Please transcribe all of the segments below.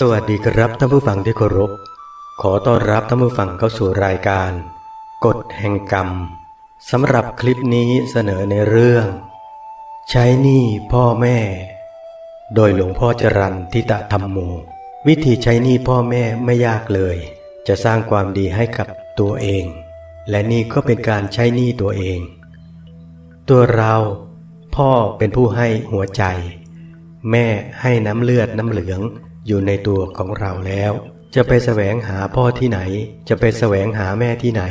สวัสดีครับท่านผู้ฟังที่เคารพ ขอต้อนรับท่านผู้ฟังเข้าสู่รายการ กฎแห่งกรรมสำหรับคลิปนี้เสนอในเรื่อง ใช้หนี้พ่อแม่ โดยหลวงพ่อจรันทิตะธรรมโม วิธีใช้หนี้พ่อแม่ไม่ยากเลย จะสร้างความดีให้กับตัวเอง และนี่ก็เป็นการใช้หนี้ตัวเอง ตัวเราพ่อเป็นผู้ให้หัวใจ แม่ให้น้ำเลือดน้ำเหลือง อยู่ในตัวของเราแล้ว จะไปแสวงหาพ่อที่ไหน จะไปแสวงหาแม่ที่ไหน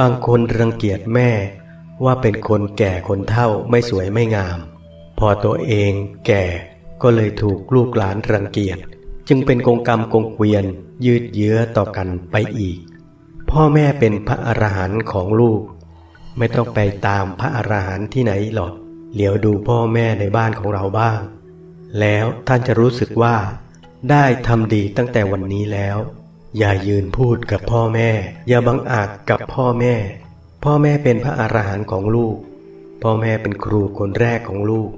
บางคนรังเกียจแม่ ว่าเป็นคนแก่คนเฒ่าไม่สวยไม่งาม พอตัวเองแก่ก็เลยถูกลูกหลานรังเกียจ จึงเป็นกงกรรมกงเกวียนยืดเยื้อต่อกันไปอีก พ่อแม่เป็นพระอรหันต์ของลูก ไม่ต้องไปตามพระอรหันต์ที่ไหนหรอกเหลียวดูพ่อแม่ในบ้านของเราบ้าง แล้วท่านจะรู้สึกว่า ได้ทำดีตั้งแต่วันนี้แล้ว อย่ายืนพูดกับพ่อแม่ อย่าบังอาจกับพ่อแม่ พ่อแม่เป็นพระอรหันต์ของลูก พ่อแม่เป็นครูคนแรกของลูก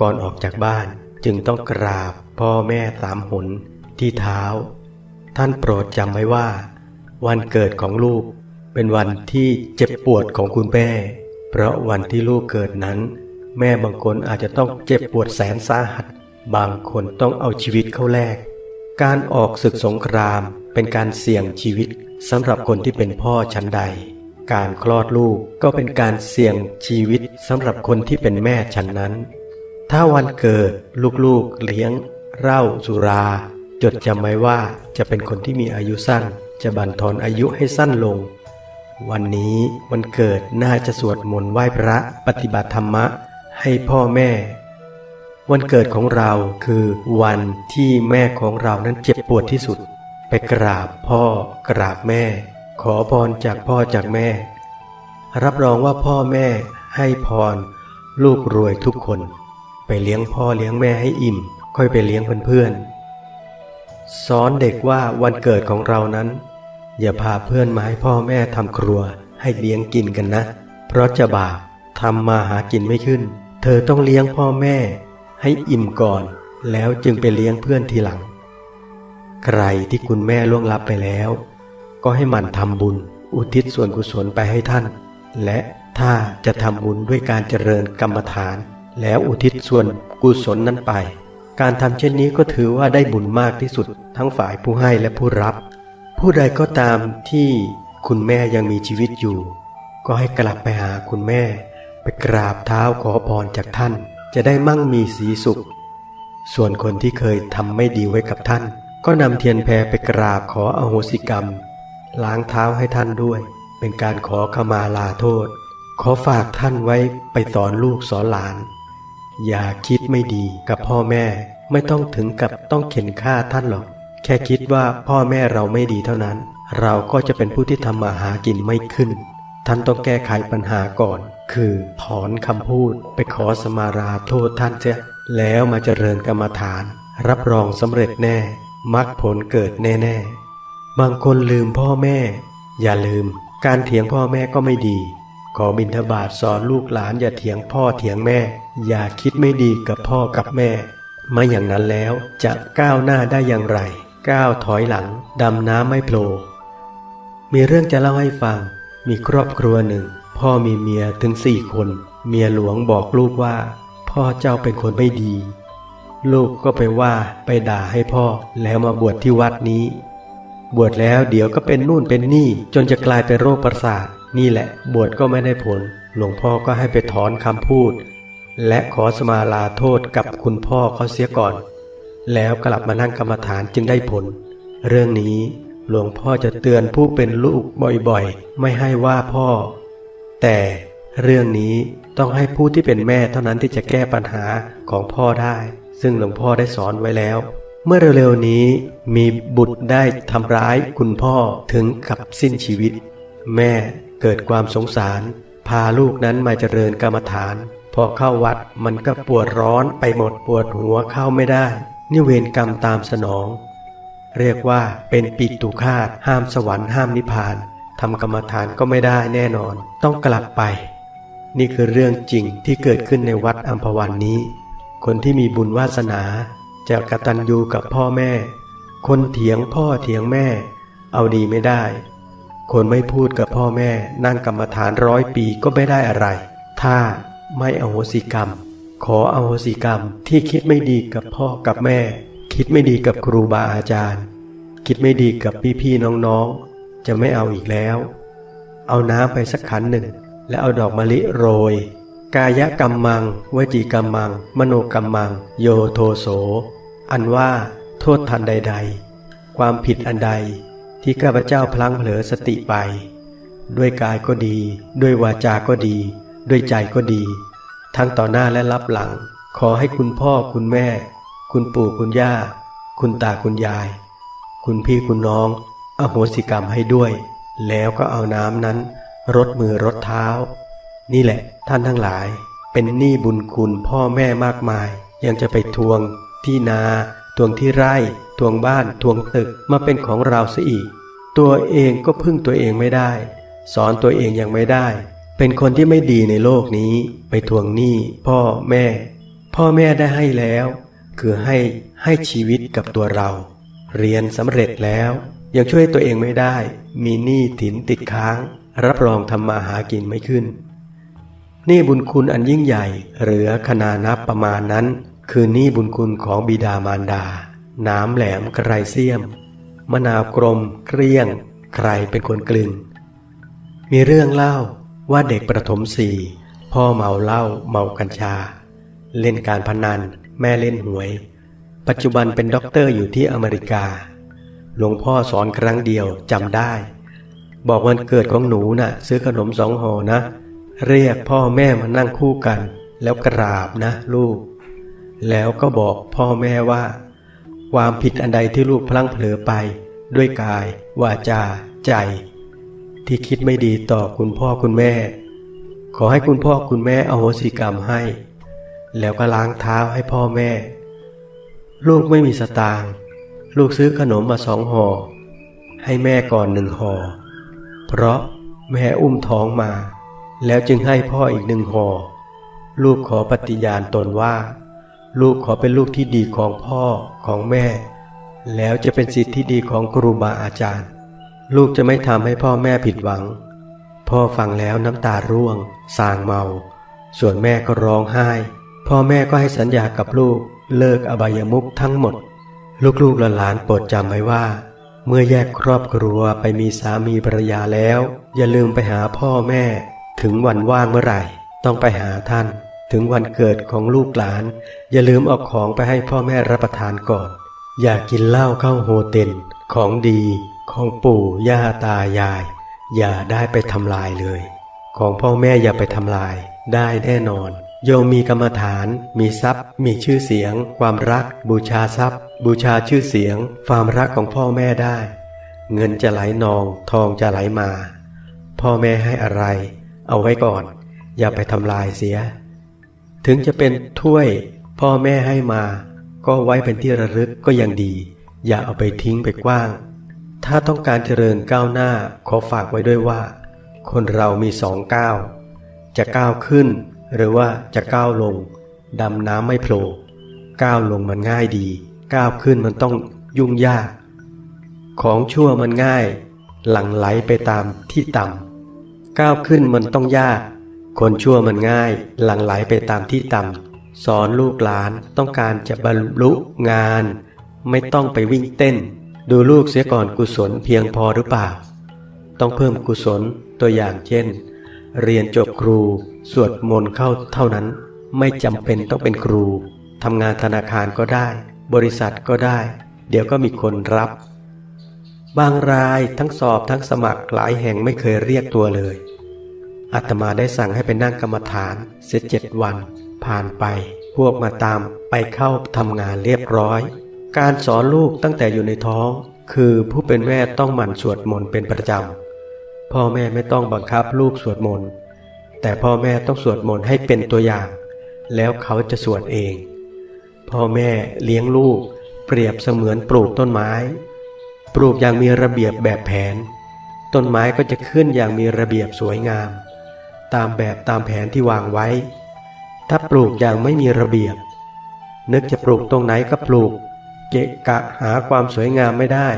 ก่อนออกจากบ้านจึงต้องกราบพ่อแม่สามหนที่เท้า ท่านโปรดจำไว้ว่า วันเกิดของลูก เป็นวันที่เจ็บปวดของคุณแม่ เพราะวันที่ลูกเกิดนั้น แม่บางคนอาจจะต้องเจ็บปวดแสนสาหัส บางคนต้องเอาชีวิตเข้าแลก การออกศึกสงครามเป็นการเสี่ยงชีวิตสำหรับคนที่เป็นพ่อชั้นใด การคลอดลูกก็เป็นการเสี่ยงชีวิตสำหรับคนที่เป็นแม่ชั้นนั้น ถ้าวันเกิดลูกๆเลี้ยงเหล้าสุรา จดจำไว้ว่าจะเป็นคนที่มีอายุสั้น จะบั่นทอนอายุให้สั้นลง วันนี้วันเกิดน่าจะสวดมนต์ไหว้พระปฏิบัติธรรมะ ให้พ่อแม่ วันเกิดของเราคือวันที่แม่ของเรานั้นเจ็บปวดที่สุด ไปกราบพ่อกราบแม่ ขอพรจากพ่อจากแม่ รับรองว่าพ่อแม่ให้พร ลูกรวยทุกคน ไปเลี้ยงพ่อเลี้ยงแม่ให้อิ่ม ค่อยไปเลี้ยงเพื่อนๆสอนเด็กว่าวันเกิดของเรานั้น อย่าพาเพื่อนมาให้พ่อแม่ทำครัวให้เลี้ยงกินกันนะ เพราะจะบาปทำมาหากินไม่ขึ้น เธอต้องเลี้ยงพ่อแม่ ให้อิ่มก่อน แล้วจึงไปเลี้ยงเพื่อนทีหลัง ใครที่คุณแม่ล่วงลับไปแล้ว ก็ให้หมั่นทำบุญ อุทิศส่วนกุศลไปให้ท่าน และถ้าจะทำบุญด้วยการเจริญกรรมฐาน แล้วอุทิศส่วนกุศลนั้นไป การทำเช่นนี้ก็ถือว่าได้บุญมากที่สุด ทั้งฝ่ายผู้ให้และผู้รับ ผู้ใดก็ตามที่คุณแม่ยังมีชีวิตอยู่ ก็ให้กลับไปหาคุณแม่ ไปกราบเท้าขอพรจากท่าน จะได้มั่งมีสีสุข ส่วนคนที่เคยทำไม่ดีไว้กับท่าน ก็นำเทียนแพรไปกราบขออโหสิกรรม ล้างเท้าให้ท่านด้วย เป็นการขอขมาลาโทษ ขอฝากท่านไว้ไปสอนลูกสอนหลาน อย่าคิดไม่ดีกับพ่อแม่ไม่ต้องถึงกับต้องเข็นฆ่าท่านหรอก แค่คิดว่าพ่อแม่เราไม่ดีเท่านั้น เราก็จะเป็นผู้ที่ทำมาหากินไม่ขึ้น ท่านต้องแก้ไขปัญหาก่อน คือถอนคำพูดไปขอสมาราโทษท่านเสียแล้วมาเจริญกรรมฐาน รับรองสำเร็จแน่มรรคผลเกิดแน่ ๆ บางคนลืมพ่อแม่ อย่าลืม การเถียงพ่อแม่ก็ไม่ดี ขอบิณฑบาตสอนลูกหลานอย่าเถียงพ่อเถียงแม่ อย่าคิดไม่ดีกับพ่อกับแม่ม่อย่างนั้นแล้วจะก้าวหน้าได้อย่างไร ก้าวถอยหลัง ดำน้ำไม่โผล่มีเรื่องจะเล่าให้ฟัง มีครอบครัวหนึ่ง พ่อมีเมียถึงสี่คน เมียหลวงบอกลูกว่า พ่อเจ้าเป็นคนไม่ดี ลูกก็ไปว่าไปด่าให้พ่อแล้วมาบวชที่วัดนี้ บวชแล้วเดี๋ยวก็เป็นนู่นเป็นนี่จนจะกลายเป็นโรคประสาทนี่แหละ บวชก็ไม่ได้ผล หลวงพ่อก็ให้ไปถอนคำพูด และขอสมาลาโทษกับคุณพ่อเขาเสียก่อน แล้วกลับมานั่งกรรมฐานจึงได้ผล เรื่องนี้หลวงพ่อจะเตือนผู้เป็นลูกบ่อยๆ ไม่ให้ว่าพ่อ แต่เรื่องนี้ต้องให้ผู้ที่เป็นแม่เท่านั้นที่จะแก้ปัญหาของพ่อได้ ซึ่งหลวงพ่อได้สอนไว้แล้ว เมื่อเร็วๆนี้มีบุตรได้ทำร้ายคุณพ่อถึงกับสิ้นชีวิต แม่เกิดความสงสาร พาลูกนั้นมาเจริญกรรมฐาน พอเข้าวัดมันก็ปวดร้อนไปหมดปวดหัวเข้าไม่ได้นี่เวรกรรมตามสนอง เรียกว่าเป็นปิตุคาตห้ามสวรรค์ห้ามนิพพาน ทำกรรมฐานก็ไม่ได้แน่นอน ต้องกลับไป นี่คือเรื่องจริงที่เกิดขึ้นในวัดอัมพวันนี้ คนที่มีบุญวาสนาจะกระตัญญูกับพ่อแม่ คนเถียงพ่อเถียงแม่ เอาดีไม่ได้ คนไม่พูดกับพ่อแม่ นั่งกรรมฐานร้อยปีก็ไม่ได้อะไร ถ้าไม่อโหสิกรรม ขออโหสิกรรมที่คิดไม่ดีกับพ่อกับแม่ คิดไม่ดีกับครูบาอาจารย์ คิดไม่ดีกับพี่ๆน้องๆ จะไม่เอาอีกแล้ว เอาน้ำไปสักขันหนึ่ง แล้วเอาดอกมะลิโรย กายกรรมมัง วจีกรรมมัง มโนกรรมมัง โยโทโส อันว่าโทษทันใด ๆ ความผิดอันใดที่ข้าพเจ้าพลั้งเผลอสติไป ด้วยกายก็ดี ด้วยวาจาก็ดี ด้วยใจก็ดี ทั้งต่อหน้าและรับหลัง ขอให้คุณพ่อคุณแม่ คุณปู่คุณย่า คุณตาคุณยาย คุณพี่คุณน้อง อโหสิกรรมให้ด้วย แล้วก็เอาน้ำนั้นรดมือรดเท้า นี่แหละท่านทั้งหลาย เป็นหนี้บุญคุณพ่อแม่มากมาย ยังจะไปทวงที่นา ทวงที่ไร่ ทวงบ้าน ทวงตึกมาเป็นของเราซะอีก ตัวเองก็พึ่งตัวเองไม่ได้ สอนตัวเองยังไม่ได้ เป็นคนที่ไม่ดีในโลกนี้ ไปทวงหนี้พ่อแม่ พ่อแม่ได้ให้แล้ว คือให้ให้ชีวิตกับตัวเรา เรียนสำเร็จแล้ว ยังช่วยตัวเองไม่ได้ มีหนี้ถินติดค้าง รับรองทำมาหากินไม่ขึ้นหนี่บุญคุณอันยิ่งใหญ่ เหลือขนานับประมาณนั้น คือหนี่บุญคุณของบิดามารดา น้ำแหลมไกรเสียม มะนาวกลมเกลี้ยง ใครเป็นคนกลืนมีเรื่องเล่าว่าเด็กประถมสี่พ่อเมาเหล้าเมากัญชา เล่นการพนัน แม่เล่นหวย ปัจจุบันเป็นด็อกเตอร์อยู่ที่อเมริกา หลวงพ่อสอนครั้งเดียวจำได้ บอกวันเกิดของหนูน่ะ ซื้อขนมสองห่อนะ เรียกพ่อแม่มานั่งคู่กัน แล้วกราบนะ ลูก แล้วก็บอกพ่อแม่ว่า ความผิดอันใดที่ลูกพลั้งเผลอไป ด้วยกาย วาจา ใจ ที่คิดไม่ดีต่อคุณพ่อคุณแม่ ขอให้คุณพ่อคุณแม่อโหสิกรรมให้ แล้วก็ล้างเท้าให้พ่อแม่ ลูกไม่มีสตางค์ ลูกซื้อขนมมาสองห่อให้แม่ก่อนหนึ่งห่อเพราะแม่อุ้มท้องมา แล้วจึงให้พ่ออีกหนึ่งห่อลูกขอปฏิญาณตนว่า ลูกขอเป็นลูกที่ดีของพ่อของแม่ แล้วจะเป็นสิทธิที่ดีของครูบาอาจารย์ ลูกจะไม่ทำให้พ่อแม่ผิดหวัง พ่อฟังแล้วน้ำตาร่วง สางเมา ส่วนแม่ก็ร้องไห้ พ่อแม่ก็ให้สัญญากับลูกเลิกอบายมุขทั้งหมด ลูกๆหลานๆโปรดจำไว้ว่า เมื่อแยกครอบครัวไปมีสามีภรรยาแล้ว อย่าลืมไปหาพ่อแม่ ถึงวันว่างเมื่อไหร่ ต้องไปหาท่าน ถึงวันเกิดของลูกหลาน อย่าลืมเอาของไปให้พ่อแม่รับประทานก่อน อย่ากินเหล้าเข้าโฮเต็นของดีของปู่ย่าตายาย อย่าได้ไปทำลายเลย ของพ่อแม่อย่าไปทำลายได้แน่นอน โยมมีกรรมฐาน มีทรัพย์ มีชื่อเสียง ความรัก บูชาทรัพย์ บูชาชื่อเสียง ความรักของพ่อแม่ได้ เงินจะไหลนอง ทองจะไหลมา พ่อแม่ให้อะไร เอาไว้ก่อน อย่าไปทำลายเสีย ถึงจะเป็นถ้วย พ่อแม่ให้มา ก็ไว้เป็นที่ระลึกก็ยังดี อย่าเอาไปทิ้งไปกว้าง ถ้าต้องการเจริญก้าวหน้าขอฝากไว้ด้วยว่า คนเรามีสองก้าวจะก้าวขึ้น หรือว่าจะก้าวลง ดำน้ำไม่โผล่ก้าวลงมันง่ายดี ก้าวขึ้นมันต้องยุ่งยาก ของชั่วมันง่าย หลั่งไหลไปตามที่ต่ำก้าวขึ้นมันต้องยาก คนชั่วมันง่าย หลั่งไหลไปตามที่ต่ำสอนลูกหลานต้องการจะบรรลุงาน ไม่ต้องไปวิ่งเต้น ดูลูกเสียก่อนกุศลเพียงพอหรือเปล่า ต้องเพิ่มกุศลตัวอย่างเช่น เรียนจบครู สวดมนต์เข้าเท่านั้น ไม่จำเป็นต้องเป็นครูทำงานธนาคารก็ได้ บริษัทก็ได้ เดี๋ยวก็มีคนรับ บางรายทั้งสอบทั้งสมัครหลายแห่งไม่เคยเรียกตัวเลยอาตมาได้สั่งให้ไปนั่งกรรมฐาน เสียเจ็ดวัน ผ่านไป พวกมาตามไปเข้าทำงานเรียบร้อย การสอนลูกตั้งแต่อยู่ในท้อง คือผู้เป็นแม่ต้องหมั่นสวดมนต์เป็นประจำ พ่อแม่ไม่ต้องบังคับลูกสวดมนต์แต่พ่อแม่ต้องสวดมนต์ให้เป็นตัวอย่าง แล้วเขาจะสวดเอง พ่อแม่เลี้ยงลูก เปรียบเสมือนปลูกต้นไม้ ปลูกอย่างมีระเบียบแบบแผน ต้นไม้ก็จะขึ้นอย่างมีระเบียบสวยงาม ตามแบบตามแผนที่วางไว้ ถ้าปลูกอย่างไม่มีระเบียบ นึกจะปลูกตรงไหนก็ปลูก เกะกะหาความสวยงามไม่ได้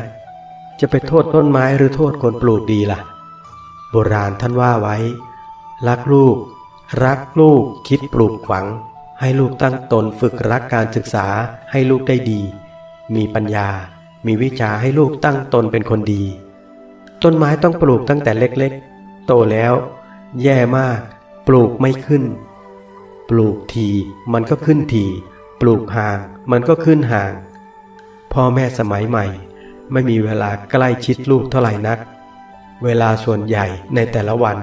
จะไปโทษต้นไม้หรือโทษคนปลูกดีล่ะ โบราณท่านว่าไว้ รักลูก รักลูกคิดปลูกฝัง ให้ลูกตั้งตนฝึกรักการศึกษาให้ลูกได้ดี มีปัญญา มีวิชาให้ลูกตั้งตนเป็นคนดี ต้นไม้ต้องปลูกตั้งแต่เล็กๆ โตแล้ว แย่มาก ปลูกไม่ขึ้น ปลูกทีมันก็ขึ้นทีปลูกห่างมันก็ขึ้นห่าง พ่อแม่สมัยใหม่ ไม่มีเวลาใกล้ชิดลูกเท่าไหร่นัก เวลาส่วนใหญ่ในแต่ละวัน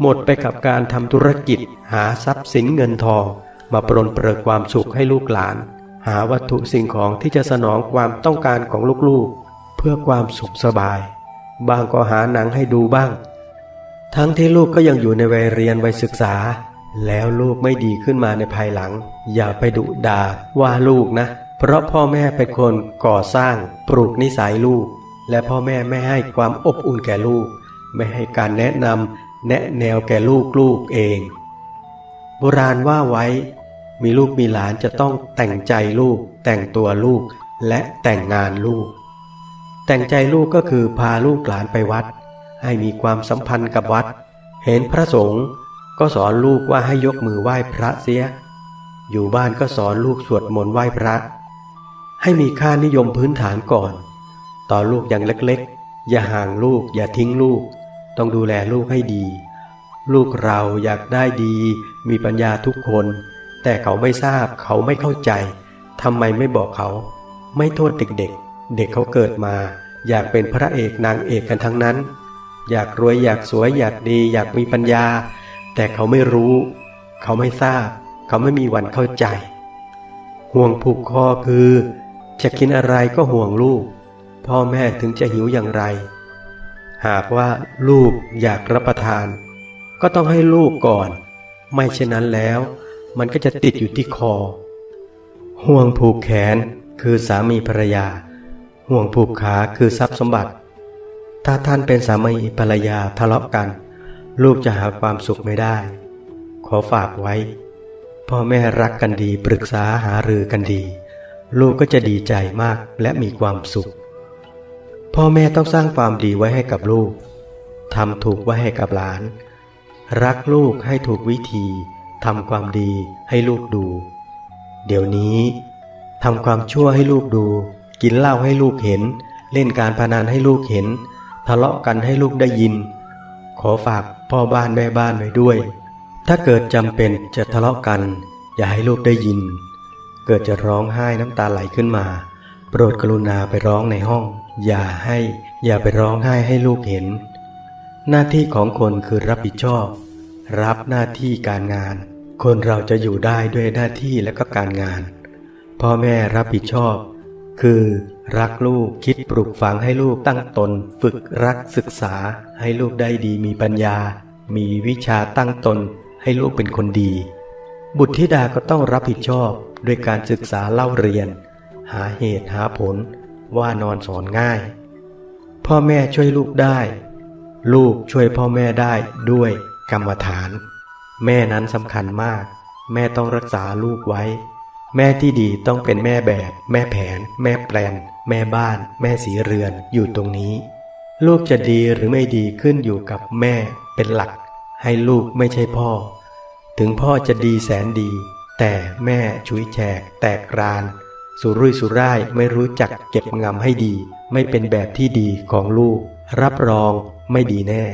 หมดไปกับการทำธุรกิจหาทรัพย์สินเงินทอง มาปรนเปรอความสุขให้ลูกหลาน หาวัตถุสิ่งของที่จะสนองความต้องการของลูกๆ เพื่อความสุขสบาย บางก็หาหนังให้ดูบ้าง ทั้งที่ลูกก็ยังอยู่ในวัยเรียนวัยศึกษา แล้วลูกไม่ดีขึ้นมาในภายหลัง อย่าไปดุด่าว่าลูกนะ เพราะพ่อแม่เป็นคนก่อสร้างปลูกนิสัยลูก และพ่อแม่ไม่ให้ความอบอุ่นแก่ลูก ไม่ให้การแนะนำแนะแนวแก่ลูกลูกเอง โบราณว่าไว้ มีลูกมีหลานจะต้องแต่งใจลูก แต่งตัวลูกและแต่งงานลูก แต่งใจลูกก็คือพาลูกหลานไปวัด ให้มีความสัมพันธ์กับวัด เห็นพระสงฆ์ก็สอนลูกว่าให้ยกมือไหว้พระเสีย อยู่บ้านก็สอนลูกสวดมนต์ไหว้พระ ให้มีค่านิยมพื้นฐานก่อน ตอนลูกยังเล็กๆ อย่าห่างลูก อย่าทิ้งลูก ต้องดูแลลูกให้ดี ลูกเราอยากได้ดี มีปัญญาทุกคน แต่เขาไม่ทราบเขาไม่เข้าใจทำไมไม่บอกเขา ไม่โทษเด็กๆเด็กเขาเกิดมา อยากเป็นพระเอกนางเอกกันทั้งนั้น อยากรวยอยากสวยอยากดี อยากมีปัญญา แต่เขาไม่รู้ เขาไม่ทราบ เขาไม่มีวันเข้าใจ ห่วงผูกคอคือ จะกินอะไรก็ห่วงลูก พ่อแม่ถึงจะหิวอย่างไร หากว่าลูกอยากรับประทาน ก็ต้องให้ลูกก่อน ไม่เช่นนั้นแล้ว มันก็จะติดอยู่ที่คอ ห่วงผูกแขนคือสามีภรรยา ห่วงผูกขาคือทรัพย์สมบัติ ถ้าท่านเป็นสามีภรรยาทะเลาะกัน ลูกจะหาความสุขไม่ได้ ขอฝากไว้ พ่อแม่รักกันดีปรึกษาหารือกันดี ลูกก็จะดีใจมากและมีความสุข พ่อแม่ต้องสร้างความดีไว้ให้กับลูกทำถูกไว้ให้กับหลาน รักลูกให้ถูกวิธีทำความดีให้ลูกดู เดี๋ยวนี้ทำความชั่วให้ลูกดู กินเหล้าให้ลูกเห็น เล่นการพนันให้ลูกเห็น ทะเลาะกันให้ลูกได้ยิน ขอฝากพ่อบ้านแม่บ้านไว้ด้วย ถ้าเกิดจำเป็นจะทะเลาะกัน อย่าให้ลูกได้ยิน เกิดจะร้องไห้น้ำตาไหลขึ้นมา โปรดกรุณาไปร้องในห้อง อย่าให้อย่าไปร้องไห้ให้ลูกเห็น หน้าที่ของคนคือรับผิดชอบ รับหน้าที่การงาน คนเราจะอยู่ได้ด้วยหน้าที่และก็การงาน พ่อแม่รับผิดชอบ คือรักลูกคิดปลูกฝังให้ลูกตั้งตน ฝึกรักศึกษาให้ลูกได้ดีมีปัญญา มีวิชาตั้งตน ให้ลูกเป็นคนดี บุตรธิดาก็ต้องรับผิดชอบด้วยการศึกษาเล่าเรียน หาเหตุหาผล ว่านอนสอนง่าย พ่อแม่ช่วยลูกได้ ลูกช่วยพ่อแม่ได้ด้วยกรรมฐาน แม่นั้นสำคัญมาก แม่ต้องรักษาลูกไว้ แม่ที่ดีต้องเป็นแม่แบบ แม่แผน แม่แปลน แม่บ้าน แม่สีเรือนอยู่ตรงนี้ ลูกจะดีหรือไม่ดีขึ้นอยู่กับแม่เป็นหลัก ให้ลูกไม่ใช่พ่อ ถึงพ่อจะดีแสนดี แต่แม่ชุยแฉกแตกราน สุรุ่ยสุร่ายไม่รู้จักเก็บงำให้ดี ไม่เป็นแบบที่ดีของลูก รับรองไม่ดีแน่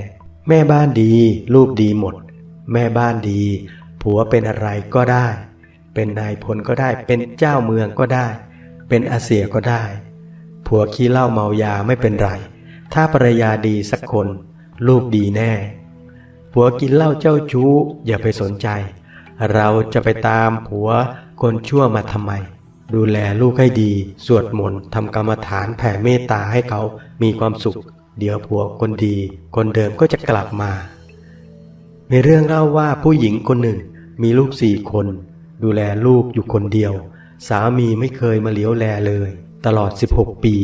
แม่บ้านดี ลูกดีหมด แม่บ้านดี ผัวเป็นอะไรก็ได้ เป็นนายพลก็ได้ เป็นเจ้าเมืองก็ได้ เป็นอาเสียก็ได้ ผัวขี้เหล้าเมายาไม่เป็นไร ถ้าภรรยาดีสักคน ลูกดีแน่ ผัวกินเหล้าเจ้าชู้อย่าไปสนใจ เราจะไปตามผัวคนชั่วมาทำไม ดูแลลูกให้ดี สวดมนต์ทำกรรมฐานแผ่เมตตาให้เขามีความสุข เดี๋ยวผัวคนดี คนเดิมก็จะกลับมา มีเรื่องเล่าว่าผู้หญิงคนหนึ่ง มีลูกสี่คน ดูแลลูกอยู่คนเดียว สามีไม่เคยมาเลี้ยวแลเลย ตลอด 16 ปี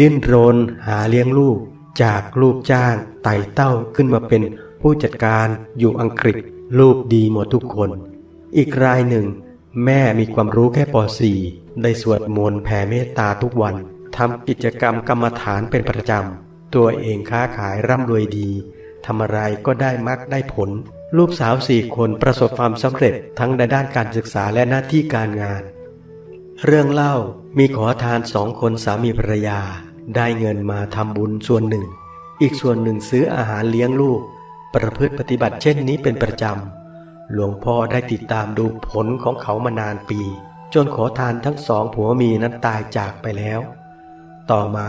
ดิ้นรนหาเลี้ยงลูก จากลูกจ้างไต่เต้าขึ้นมาเป็นผู้จัดการอยู่อังกฤษ ลูกดีหมดทุกคน อีกรายหนึ่ง แม่มีความรู้แค่ป .4 ได้สวดมนต์แผ่เมตตาทุกวันทำกิจกรรมกรรมฐานเป็นประจำ ตัวเองค้าขายร่ำรวยดีทำอะไรก็ได้มักได้ผล ลูกสาวสี่คนประสบความสำเร็จทั้งในด้านการศึกษาและหน้าที่การงาน เรื่องเล่ามีขอทานสองคนสามีภรรยา ได้เงินมาทำบุญส่วนหนึ่ง อีกส่วนหนึ่งซื้ออาหารเลี้ยงลูก ประพฤติปฏิบัติเช่นนี้เป็นประจำ หลวงพ่อได้ติดตามดูผลของเขามานานปี จนขอทานทั้งสองผัวเมียนั้นตายจากไปแล้ว ต่อมา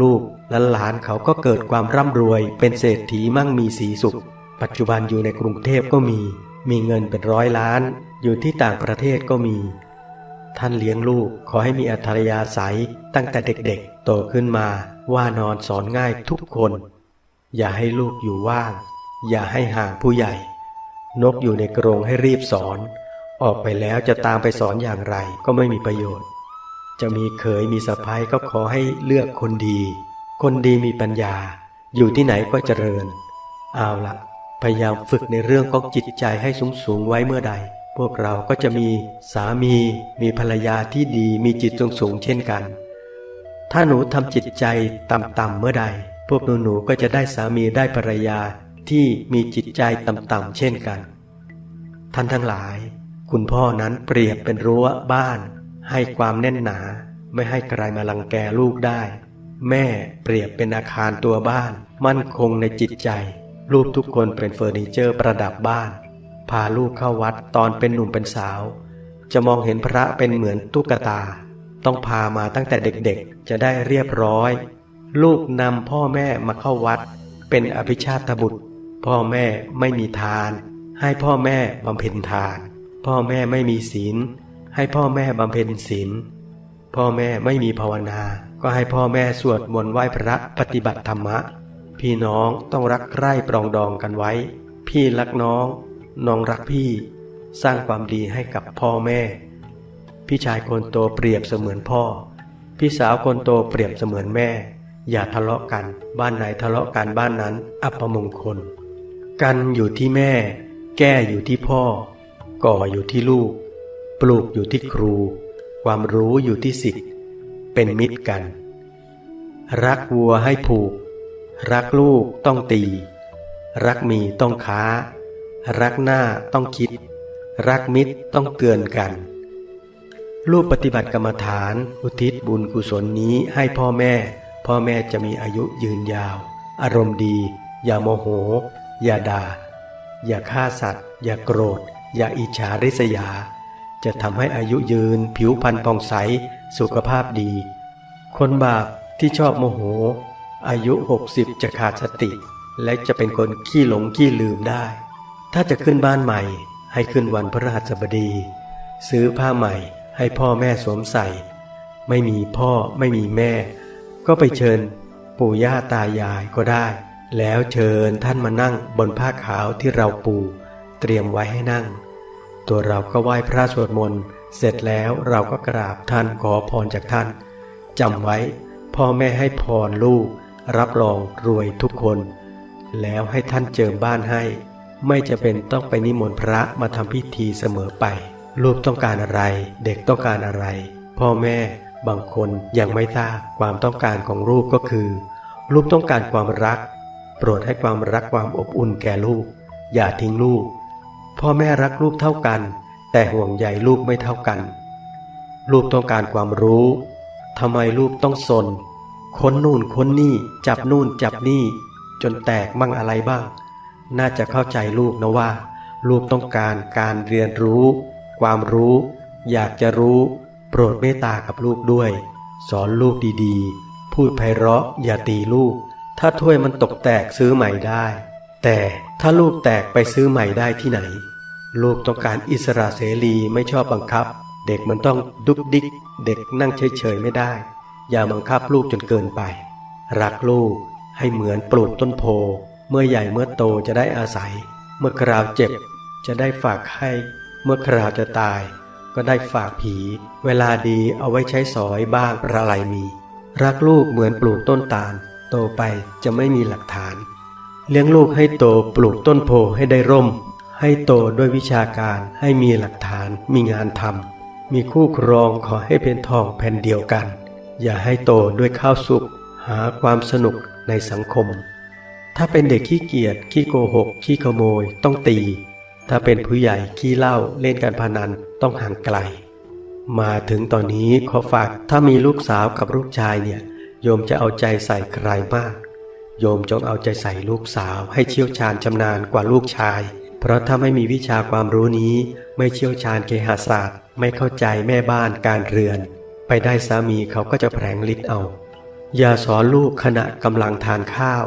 ลูกๆและหลานเขาก็เกิดความร่ำรวย เป็นเศรษฐีมั่งมีสีสุข ปัจจุบันอยู่ในกรุงเทพก็มี มีเงินเป็นร้อยล้าน อยู่ที่ต่างประเทศก็มี ท่านเลี้ยงลูกขอให้มีอัธยาศัยตั้งแต่เด็กๆ โตขึ้นมาว่านอนสอนง่ายทุกคน อย่าให้ลูกอยู่ว่าง อย่าให้ห่างผู้ใหญ่ นกอยู่ในกรงให้รีบสอน ออกไปแล้วจะตามไปสอนอย่างไรก็ไม่มีประโยชน์ จะมีเขยมีสะพ้ายก็ขอให้เลือกคนดี คนดีมีปัญญา อยู่ที่ไหนก็เจริญ เอาละพยายามฝึกในเรื่องของจิตใจให้สูงสูงไว้เมื่อใด พวกเราก็จะมีสามี มีภรรยาที่ดีมีจิตสูงสูงเช่นกัน ถ้าหนูทำจิตใจต่ำๆเมื่อใด พวกหนูๆก็จะได้สามีได้ภรรยา ที่มีจิตใจต่ำๆเช่นกัน ท่านทั้งหลาย คุณพ่อนั้นเปรียบเป็นรั้วบ้าน ให้ความแน่นหนาไม่ให้ใครมาลังแกลูกได้ แม่เปรียบเป็นอาคารตัวบ้าน มั่นคงในจิตใจ ลูกทุกคนเป็นเฟอร์นิเจอร์ประดับบ้าน พาลูกเข้าวัดตอนเป็นหนุ่มเป็นสาว จะมองเห็นพระเป็นเหมือนตุ๊กตา ต้องพามาตั้งแต่เด็กๆ จะได้เรียบร้อย ลูกนำพ่อแม่มาเข้าวัด เป็นอภิชาตบุตร พ่อแม่ไม่มีทาน ให้พ่อแม่บำเพ็ญทาน พ่อแม่ไม่มีศีล ให้พ่อแม่บำเพ็ญศีล พ่อแม่ไม่มีภาวนา ก็ให้พ่อแม่สวดมนต์ไหว้พระปฏิบัติธรรมะ พี่น้องต้องรักใคร่ปรองดองกันไว้ พี่รักน้อง น้องรักพี่ สร้างความดีให้กับพ่อแม่ พี่ชายคนโตเปรียบเสมือนพ่อ พี่สาวคนโตเปรียบเสมือนแม่ อย่าทะเลาะกัน บ้านไหนทะเลาะกันบ้านนั้น อัปมงคล กันอยู่ที่แม่ แก้อยู่ที่พ่อ ก่ออยู่ที่ลูก ปลูกอยู่ที่ครู ความรู้อยู่ที่สิทธิ์เป็นมิตรกัน รักวัวให้ผูก รักลูกต้องตี รักมีต้องค้า รักหน้าต้องคิด รักมิตรต้องเตือนกัน ลูกปฏิบัติกรรมฐาน อุทิศบุญกุศลนี้ให้พ่อแม่ พ่อแม่จะมีอายุยืนยาว อารมณ์ดี อย่าโมโห อย่าด่า อย่าฆ่าสัตว์ อย่าโกรธ อย่าอิจฉาริษยา จะทำให้อายุยืน ผิวพรรณผ่องใส สุขภาพดี คนบาปที่ชอบโมโห อายุ 60 จะขาดสติ และจะเป็นคนขี้หลงขี้ลืมได้ ถ้าจะขึ้นบ้านใหม่ ให้ขึ้นวันพฤหัสบดี ซื้อผ้าใหม่ให้พ่อแม่สวมใส่ ไม่มีพ่อไม่มีแม่ ก็ไปเชิญปู่ย่าตายายก็ได้ แล้วเชิญท่านมานั่งบนผ้าขาวที่เราปู เตรียมไว้ให้นั่ง ตัวเราก็ไหว้พระสวดมนต์เสร็จแล้วเราก็กราบท่านขอพรจากท่านจำไว้ พ่อแม่ให้พรลูก รับรองรวยทุกคน แล้วให้ท่านเจิมบ้านให้ ไม่จะเป็นต้องไปนิมนต์พระมาทำพิธีเสมอไป ลูกต้องการอะไร เด็กต้องการอะไร พ่อแม่บางคนยังไม่ทราบความต้องการของลูกก็คือ ลูกต้องการความรัก โปรดให้ความรักความอบอุ่นแก่ลูก อย่าทิ้งลูก พ่อแม่รักลูกเท่ากัน แต่ห่วงใยลูกไม่เท่ากัน ลูกต้องการความรู้ทำไมลูกต้องสน ค้นนู่นค้นนี่จับนู่นจับนี่ จนแตกมั่งอะไรบ้าง น่าจะเข้าใจลูกนะว่า ลูกต้องการการเรียนรู้ ความรู้ อยากจะรู้ โปรดเมตตากับลูกด้วย สอนลูกดีๆ พูดไพเราะอย่าตีลูก ถ้าถ้วยมันตกแตกซื้อใหม่ได้ แต่ถ้าลูกแตกไปซื้อใหม่ได้ที่ไหน ลูกต้องการอิสระเสรีไม่ชอบบังคับ เด็กมันต้องดุกดิก เด็กนั่งเฉยๆไม่ได้ อย่าบังคับลูกจนเกินไป รักลูกให้เหมือนปลูกต้นโพ เมื่อใหญ่เมื่อโตจะได้อาศัย เมื่อคราวเจ็บจะได้ฝากให้ เมื่อคราวจะตาย ก็ได้ฝากผี เวลาดีเอาไว้ใช้สอยบ้างประไรมี รักลูกเหมือนปลูกต้นตาล โตไปจะไม่มีหลักฐาน เลี้ยงลูกให้โตปลูกต้นโพให้ได้ร่ม ให้โตด้วยวิชาการให้มีหลักฐานมีงานทำมีคู่ครองขอให้เป็นทองแผ่นเดียวกัน อย่าให้โตด้วยข้าวสุกหาความสนุกในสังคม ถ้าเป็นเด็กขี้เกียจขี้โกหก ขี้ขโมยต้องตี ถ้าเป็นผู้ใหญ่ขี้เหล้าเล่นการพนันต้องห่างไกล มาถึงตอนนี้ขอฝากถ้ามีลูกสาวกับลูกชายเนี่ย โยมจะเอาใจใส่ใครมาก โยมจงเอาใจใส่ลูกสาว ให้เชี่ยวชาญชำนาญกว่าลูกชาย เพราะถ้าไม่มีวิชาความรู้นี้ ไม่เชี่ยวชาญเกหาศาสตร์ ไม่เข้าใจแม่บ้านการเรือน ไปได้สามีเขาก็จะแผลงฤทธิ์เอา อย่าสอนลูกขณะกำลังทานข้าว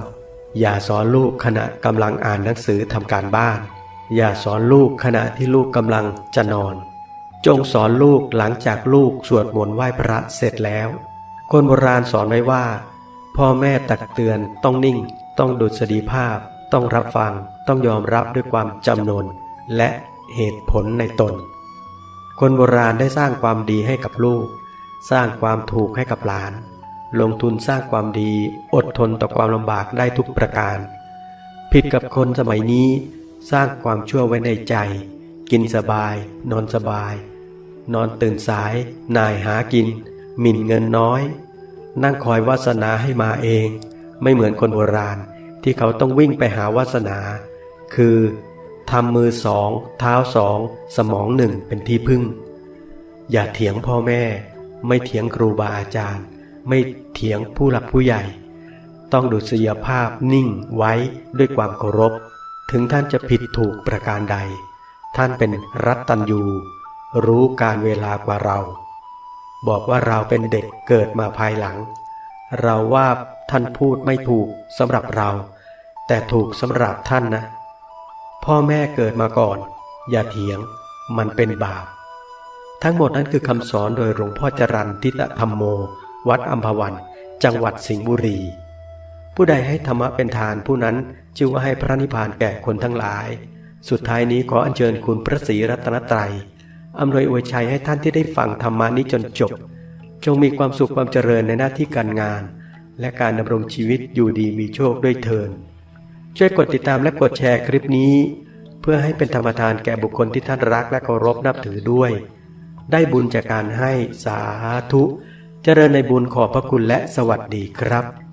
อย่าสอนลูกขณะกำลังอ่านหนังสือทำการบ้าน อย่าสอนลูกขณะที่ลูกกำลังจะนอน จงสอนลูกหลังจากลูกสวดมนต์ไหว้พระเสร็จแล้ว คนโบราณสอนไว้ว่า พ่อแม่ตักเตือนต้องนิ่ง ต้องดุษฎีภาพ ต้องรับฟัง ต้องยอมรับด้วยความจำนน และเหตุผลในตน คนโบราณได้สร้างความดีให้กับลูก สร้างความถูกให้กับหลาน ลงทุนสร้างความดีอดทนต่อความลำบากได้ทุกประการ ผิดกับคนสมัยนี้ สร้างความชั่วไว้ในใจ กินสบาย นอนสบาย นอนตื่นสายนายหากิน หมิ่นเงินน้อย นั่งคอยวาสนาให้มาเอง ไม่เหมือนคนโบราณที่เขาต้องวิ่งไปหาวาสนา คือทำมือสอง เท้าสอง สมองหนึ่งเป็นที่พึ่ง อย่าเถียงพ่อแม่ ไม่เถียงครูบาอาจารย์ ไม่เถียงผู้หลักผู้ใหญ่ ต้องดุษยภาพนิ่งไว้ด้วยความเคารพ ถึงท่านจะผิดถูกประการใด ท่านเป็นรัตตัญยูรู้การเวลากว่าเรา บอกว่าเราเป็นเด็กเกิดมาภายหลัง เราว่าท่านพูดไม่ถูกสำหรับเรา แต่ถูกสำหรับท่านนะ พ่อแม่เกิดมาก่อน อย่าเถียง มันเป็นบาป ทั้งหมดนั้นคือคำสอนโดยหลวงพ่อจรันทิตธรรมโม วัดอัมพวัน จังหวัดสิงห์บุรี ผู้ใดให้ธรรมะเป็นทานผู้นั้นชื่อว่าให้พระนิพพานแก่คนทั้งหลาย สุดท้ายนี้ขออัญเชิญคุณพระศรีรัตนตรัย อำนวยอวยชัยให้ท่านที่ได้ฟังธรรมานี้จนจบ จงมีความสุขความเจริญในหน้าที่การงาน และการดำรงชีวิตอยู่ดีมีโชคด้วยเทินช่วยกดติดตามและกดแชร์คลิปนี้ เพื่อให้เป็นธรรมทานแก่บุคคลที่ท่านรักและเคารพนับถือด้วย ได้บุญจากการให้สาธุ เจริญในบุญขอบพระคุณและสวัสดีครับ